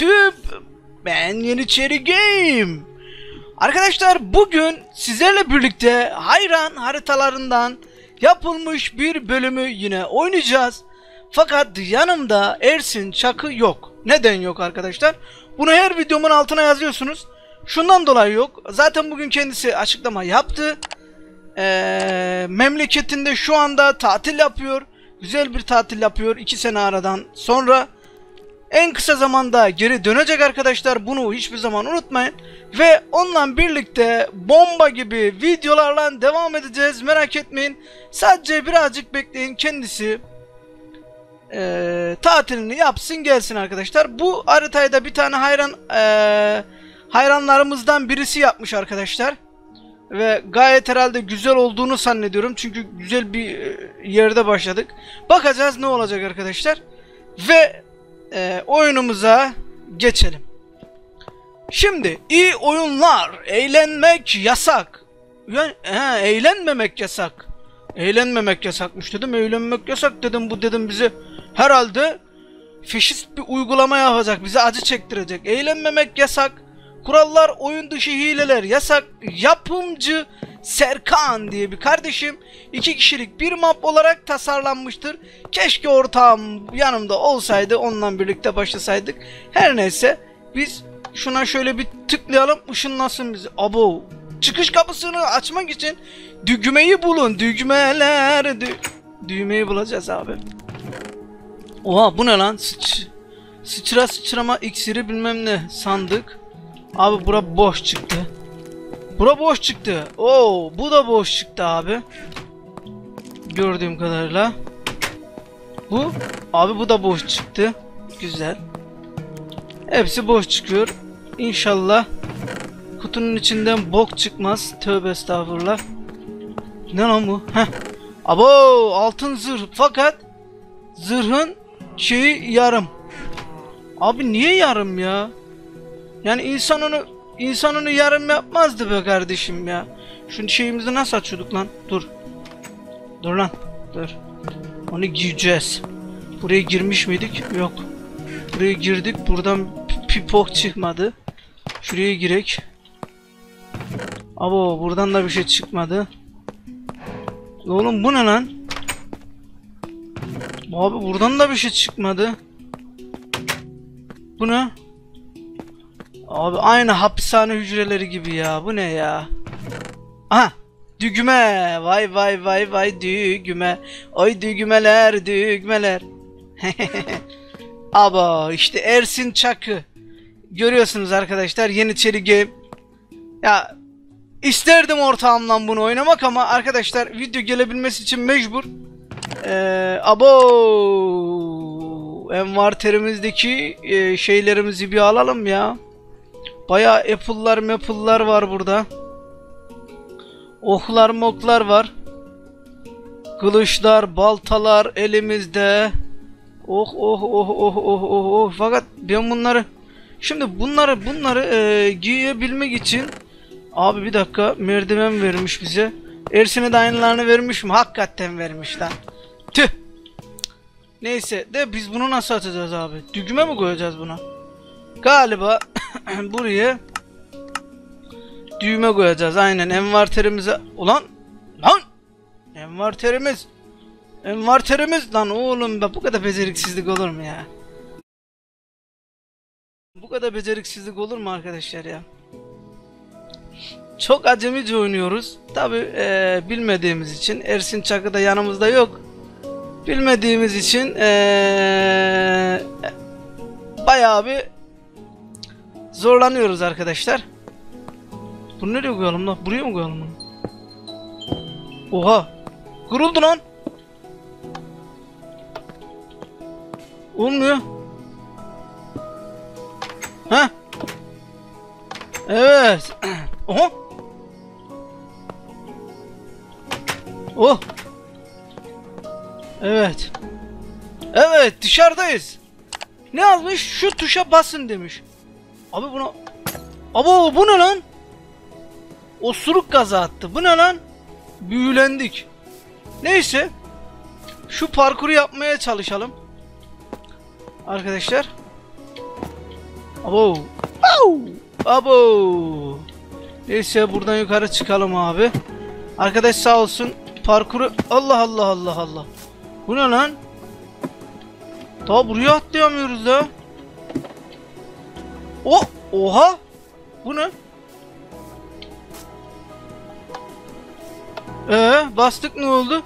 YouTube. Ben Yeniçeri Game. Arkadaşlar bugün sizlerle birlikte hayran haritalarından yapılmış bir bölümü yine oynayacağız. Fakat yanımda Ersin Çakı yok. Neden yok arkadaşlar? Bunu her videomun altına yazıyorsunuz. Şundan dolayı yok. Zaten bugün kendisi açıklama yaptı. Ee, memleketinde şu anda tatil yapıyor. Güzel bir tatil yapıyor. 2 sene aradan sonra. En kısa zamanda geri dönecek arkadaşlar. Bunu hiçbir zaman unutmayın. Ve onunla birlikte bomba gibi videolarla devam edeceğiz. Merak etmeyin. Sadece birazcık bekleyin. Kendisi eee, tatilini yapsın gelsin arkadaşlar. Bu haritayı da bir tane hayran eee, hayranlarımızdan birisi yapmış arkadaşlar. Ve gayet herhalde güzel olduğunu zannediyorum. Çünkü güzel bir e, yerde başladık. Bakacağız ne olacak arkadaşlar. Ve e, oyunumuza geçelim. Şimdi iyi oyunlar. Eğlenmek yasak. Yani, he, eğlenmemek yasak. Eğlenmemek yasakmış dedim. Eğlenmek yasak dedim. Bu dedim bize herhalde faşist bir uygulama yapacak. Bize acı çektirecek. Eğlenmemek yasak. Kurallar oyun dışı hileler yasak. Yapımcı Serkan diye bir kardeşim iki kişilik bir map olarak tasarlanmıştır. Keşke ortağım yanımda olsaydı onunla birlikte başlasaydık. Her neyse biz şuna şöyle bir tıklayalım ışınlasın bizi. Abo çıkış kapısını açmak için düğmeyi bulun. Düğmeler dü- düğmeyi bulacağız abi. Oha bu ne lan? Sıç sıçra sıçrama iksiri bilmem ne sandık. Abi bura boş çıktı. Bura boş çıktı. Oo, bu da boş çıktı abi. Gördüğüm kadarıyla. Bu abi bu da boş çıktı. Güzel. Hepsi boş çıkıyor. İnşallah kutunun içinden bok çıkmaz. Tövbe estağfurullah. Ne lan bu? Heh. Abo altın zırh fakat zırhın şeyi yarım. Abi niye yarım ya? Yani insan onu insan onu yarım yapmazdı be kardeşim ya. Şu şeyimizi nasıl açıyorduk lan? Dur. Dur lan. Dur. Onu giyeceğiz. Buraya girmiş miydik? Yok. Buraya girdik. Buradan pi- pipok çıkmadı. Şuraya girek. Abo buradan da bir şey çıkmadı. Oğlum bu ne lan? Abi buradan da bir şey çıkmadı. Bu ne? Abi aynı hapishane hücreleri gibi ya. Bu ne ya? Aha! Düğme. Vay vay vay vay düğme. Oy düğmeler düğmeler. Aba işte Ersin Çakı. Görüyorsunuz arkadaşlar Yeniçeri Game. Ya isterdim ortağımla bunu oynamak ama arkadaşlar video gelebilmesi için mecbur. Ee, abo envanterimizdeki e, şeylerimizi bir alalım ya. Baya apple'lar maple'lar var burada. Oklar moklar var. Kılıçlar, baltalar elimizde. Oh oh oh oh oh oh oh. Fakat ben bunları şimdi bunları bunları e, giyebilmek için abi bir dakika merdiven vermiş bize. Ersin'e de aynılarını vermiş mi? Hakikaten vermiş lan. Tüh. Neyse de biz bunu nasıl atacağız abi? Düğme mi koyacağız buna? Galiba buraya düğme koyacağız. Aynen envanterimize. Ulan lan envanterimiz envanterimiz lan oğlum be bu kadar beceriksizlik olur mu ya? Bu kadar beceriksizlik olur mu arkadaşlar ya? Çok acemice oynuyoruz. Tabi bilmediğimiz için Ersin Çakı da yanımızda yok. Bilmediğimiz için eee bayağı bir zorlanıyoruz arkadaşlar. Bunu nereye koyalım lan? Buraya mı koyalım bunu? Oha! Kırıldı lan! Olmuyor. Ha? Evet. Oha! Oh! Evet. Evet dışarıdayız. Ne yazmış? Şu tuşa basın demiş. Abi buna... Abo bu ne lan? Osuruk gazı attı. Bu ne lan? Büyülendik. Neyse. Şu parkuru yapmaya çalışalım. Arkadaşlar. Abo. Au. Abo. Neyse buradan yukarı çıkalım abi. Arkadaş sağ olsun parkuru Allah Allah Allah Allah. Bu ne lan? Daha buraya atlayamıyoruz da. O oha. Bu ne? Ee, bastık ne oldu?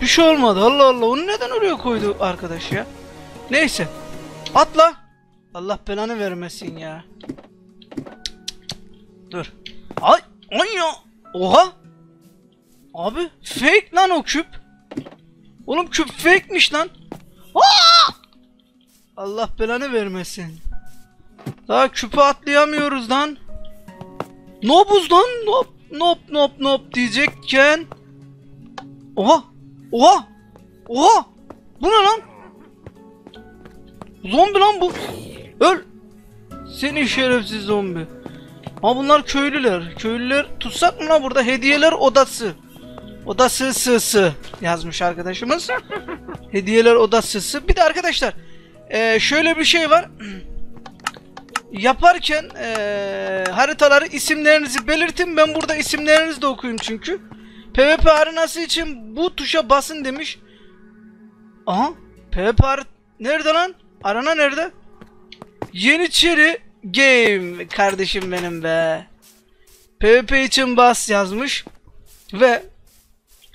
Bir şey olmadı. Allah Allah. Onu neden oraya koydu arkadaş ya? Neyse. Atla. Allah belanı vermesin ya. Dur. Ay, ay ya. Oha. Abi fake lan o küp. Oğlum küp fake'miş lan. Allah belanı vermesin. Daha küpü atlayamıyoruz lan. Nobuz lan. Nop nop nop nop diyecekken. Oha. Oha. Oha. Bu ne lan? Zombi lan bu. Öl. Seni şerefsiz zombi. Ama bunlar köylüler. Köylüler tutsak mı lan burada? Hediyeler odası. Odası sığsı yazmış arkadaşımız. Hediyeler odası Bir de arkadaşlar eee, şöyle bir şey var. Yaparken eee, haritaları isimlerinizi belirtin. Ben burada isimlerinizi de okuyayım çünkü. PvP arenası için bu tuşa basın demiş. Aha. PvP nerede lan? Arana nerede? Yeniçeri Game kardeşim benim be. PvP için bas yazmış. Ve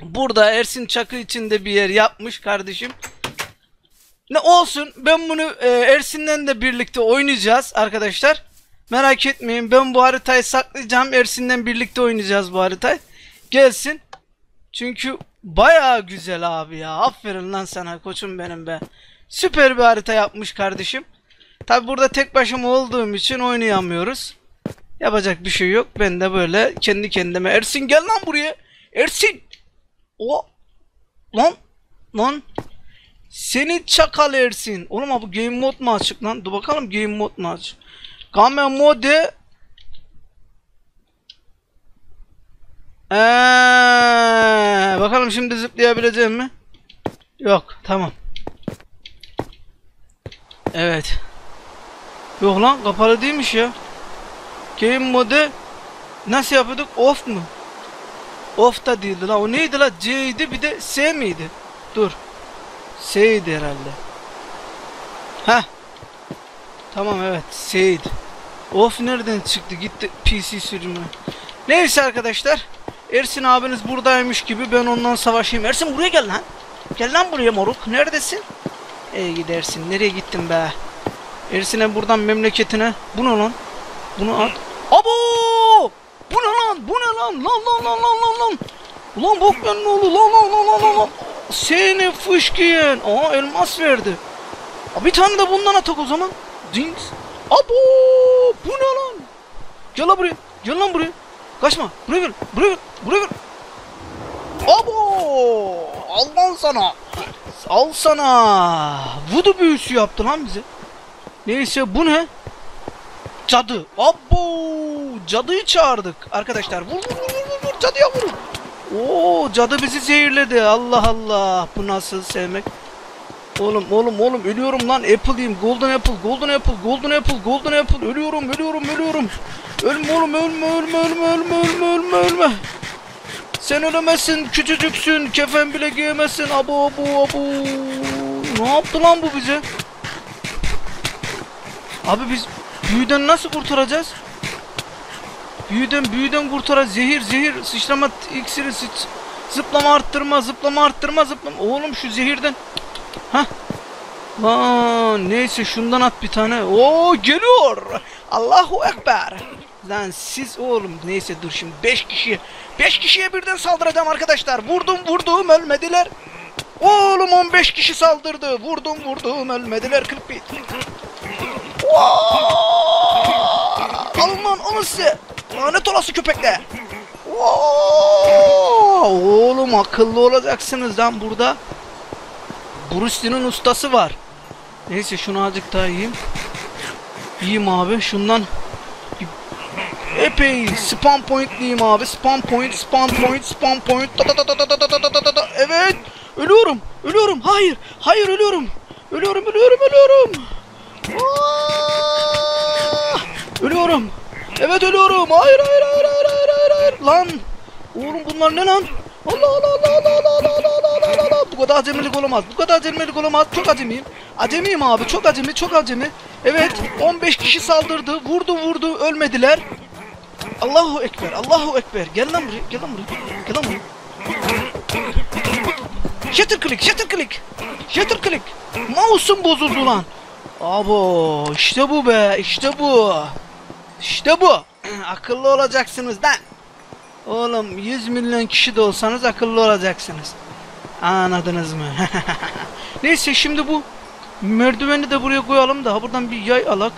burada Ersin Çakı için de bir yer yapmış kardeşim. Ne olsun ben bunu e, Ersin'le de birlikte oynayacağız arkadaşlar. Merak etmeyin ben bu haritayı saklayacağım. Ersin'le birlikte oynayacağız bu haritayı. Gelsin. Çünkü bayağı güzel abi ya. Aferin lan sana koçum benim be. Süper bir harita yapmış kardeşim. Tabi burada tek başıma olduğum için oynayamıyoruz. Yapacak bir şey yok. Ben de böyle kendi kendime Ersin gel lan buraya. Ersin. O lan lan seni çakal Ersin. Oğlum bu game mod mu açık lan? Dur bakalım game mod mu açık. Game mode Eee, bakalım şimdi zıplayabileceğim mi? Yok, tamam. Evet. Yok lan kapalı değilmiş ya. Game mode nasıl yapıyorduk? Off mu? Off da değildi la. O neydi la? C'ydi bir de S miydi? Dur. S'ydi herhalde. Heh. Tamam evet S'ydi. Off nereden çıktı? Gitti PC sürümü. Neyse arkadaşlar. Ersin abiniz buradaymış gibi ben ondan savaşayım. Ersin buraya gel lan. Gel lan buraya moruk. Neredesin? Ey gidersin. Nereye gittin be? Ersin'e buradan memleketine. Bu ne lan? Bunu at. Abo! Bu ne lan? Bu ne lan? Lan lan lan lan lan lan. Ulan bok ben ne oldu? Lan lan lan lan lan lan. Seni fışkiyen. Aa elmas verdi. Aa, bir tane de bundan atak o zaman. Dings. Abo! Bu ne lan? Gel lan buraya. Gel lan buraya. Kaçma. Buraya gel. Buraya gel. Buraya gel. Abo! Al lan sana. Al sana. Voodoo büyüsü yaptı lan bize. Neyse bu ne? Cadı. Abo! Cadıyı çağırdık. Arkadaşlar vur vur vur vur vur cadıya vurun. Oo cadı bizi zehirledi. Allah Allah. Bu nasıl sevmek? Oğlum oğlum oğlum ölüyorum lan Apple diyeyim. Golden Apple, Golden Apple, Golden Apple, Golden Apple. Ölüyorum, ölüyorum, ölüyorum. Ölme oğlum, ölme, ölme, ölme, ölme, ölme, ölme, ölme. Sen ölemezsin, küçücüksün, kefen bile giyemezsin. Abo, abo, abo. Ne yaptı lan bu bize? Abi biz büyüden nasıl kurtaracağız? Büyüden, büyüden kurtaracağız. Zehir, zehir, sıçrama iksiri, sıç, zıplama arttırma, zıplama arttırma, zıplama. Oğlum şu zehirden. Hah. Lan neyse şundan at bir tane. Oo geliyor. Allahu Ekber. Lan siz oğlum neyse dur şimdi 5 kişiye 5 kişiye birden saldıracağım arkadaşlar. Vurdum vurdum ölmediler. Oğlum 15 kişi saldırdı. Vurdum vurdum ölmediler 41. Alın lan alın size. Lanet olası köpekler. Oo, oğlum akıllı olacaksınız lan burada. Bruce Lee'nin ustası var. Neyse şunu azıcık daha yiyeyim. Yiyeyim abi. Şundan epey spam point diyeyim abi. Spam point, spam point, spam point. Da da da da da da da da da da. Evet. Ölüyorum. Ölüyorum. Hayır. Hayır ölüyorum. Ölüyorum, ölüyorum, ölüyorum. Aa! Ölüyorum. Evet ölüyorum. Hayır hayır hayır hayır hayır hayır hayır. Lan. Oğlum bunlar ne lan? Allah Allah Allah Allah Allah Allah Allah Allah Allah Allah. Bu kadar acemilik olamaz. Bu kadar acemilik olamaz. Çok acemiyim. Acemiyim abi. Çok acemi. Çok acemi. Evet. 15 kişi saldırdı. Vurdu vurdu. Ölmediler. Allahu Ekber. Allahu Ekber. Gel lan buraya. Gel lan buraya. Gel lan buraya. Shutter click. Shutter click. Shutter click. Mouse'um bozuldu lan. Abo işte bu be. işte bu. İşte bu. Akıllı olacaksınız lan. Oğlum 100 milyon kişi de olsanız akıllı olacaksınız. Anladınız mı? Neyse şimdi bu merdiveni de buraya koyalım da buradan bir yay alak.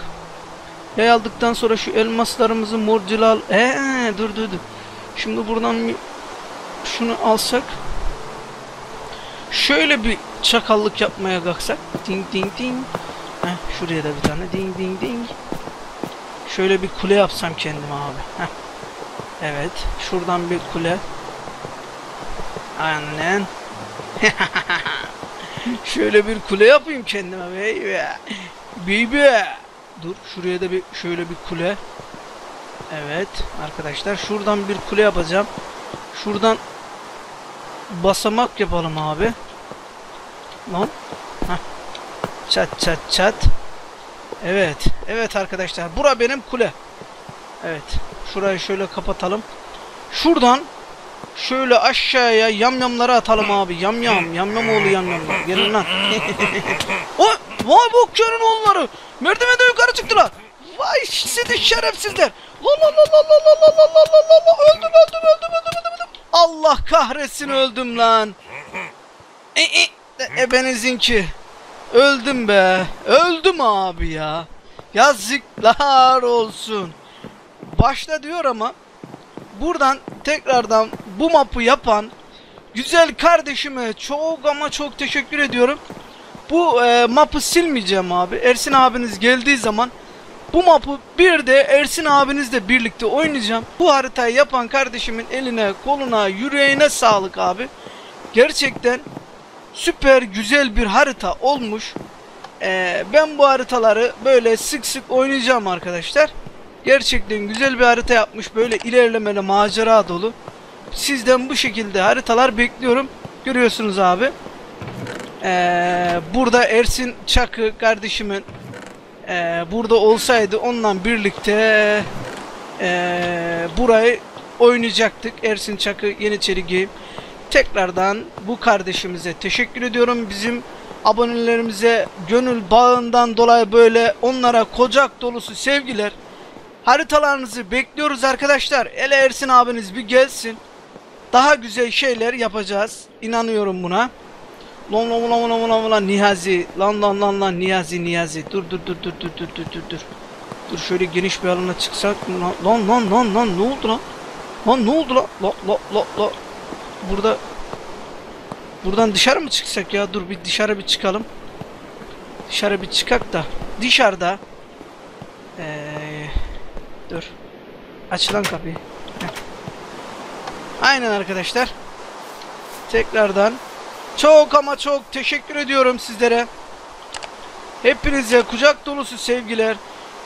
Yay aldıktan sonra şu elmaslarımızı morcilal. Eee dur dur dur. Şimdi buradan şunu alsak. Şöyle bir çakallık yapmaya kalksak. Ding ding ding. Heh, şuraya da bir tane ding ding ding. Şöyle bir kule yapsam kendime abi. Heh. Evet. Şuradan bir kule. Annen. şöyle bir kule yapayım kendime baby. Baby. Dur şuraya da bir şöyle bir kule. Evet arkadaşlar şuradan bir kule yapacağım. Şuradan basamak yapalım abi. Lan. Heh. Çat çat çat. Evet. Evet arkadaşlar. Bura benim kule. Evet. Şurayı şöyle kapatalım. Şuradan şöyle aşağıya yamyamları atalım abi. Yamyam. Yamyam oğlu yamyamlar. Gelin lan. o, vay körün oğulları. Merdivende yukarı çıktılar. Vay sizi şerefsizler. La la la la la la la la la la la öldüm öldüm öldüm öldüm öldüm. Allah kahretsin öldüm lan. E, e, ebenizinki. Öldüm be. Öldüm abi ya. Yazıklar olsun. Başta diyor ama buradan tekrardan bu mapı yapan güzel kardeşime çok ama çok teşekkür ediyorum. Bu e, mapı silmeyeceğim abi. Ersin abiniz geldiği zaman bu mapı bir de Ersin abinizle birlikte oynayacağım. Bu haritayı yapan kardeşimin eline, koluna, yüreğine sağlık abi. Gerçekten süper güzel bir harita olmuş. Ee, ben bu haritaları böyle sık sık oynayacağım arkadaşlar. Gerçekten güzel bir harita yapmış. Böyle ilerlemeli macera dolu. Sizden bu şekilde haritalar bekliyorum. Görüyorsunuz abi. Ee, burada Ersin Çakı kardeşimin ee, burada olsaydı onunla birlikte ee, burayı oynayacaktık. Ersin Çakı Yeniçeri Game. Tekrardan bu kardeşimize teşekkür ediyorum. Bizim abonelerimize gönül bağından dolayı böyle onlara kocak dolusu sevgiler. Haritalarınızı bekliyoruz arkadaşlar. Ele Ersin abiniz bir gelsin. Daha güzel şeyler yapacağız. İnanıyorum buna. Lan lan lan lan lan lan Niyazi. Lan lan lan lan Niyazi Niyazi. Dur dur dur dur dur dur dur dur dur. Şöyle geniş bir alana çıksak? Lan lan lan lan ne oldu lan? Lan ne oldu lan? La la la la. Burada Buradan dışarı mı çıksak ya? Dur bir dışarı bir çıkalım. Dışarı bir çıkak da. Dışarıda. Ee, dur. Aç lan kapıyı. Aynen arkadaşlar. Tekrardan çok ama çok teşekkür ediyorum sizlere. Hepinize kucak dolusu sevgiler.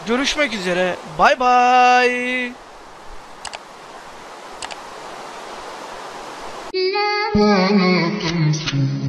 Görüşmek üzere. Bay bay. While I can see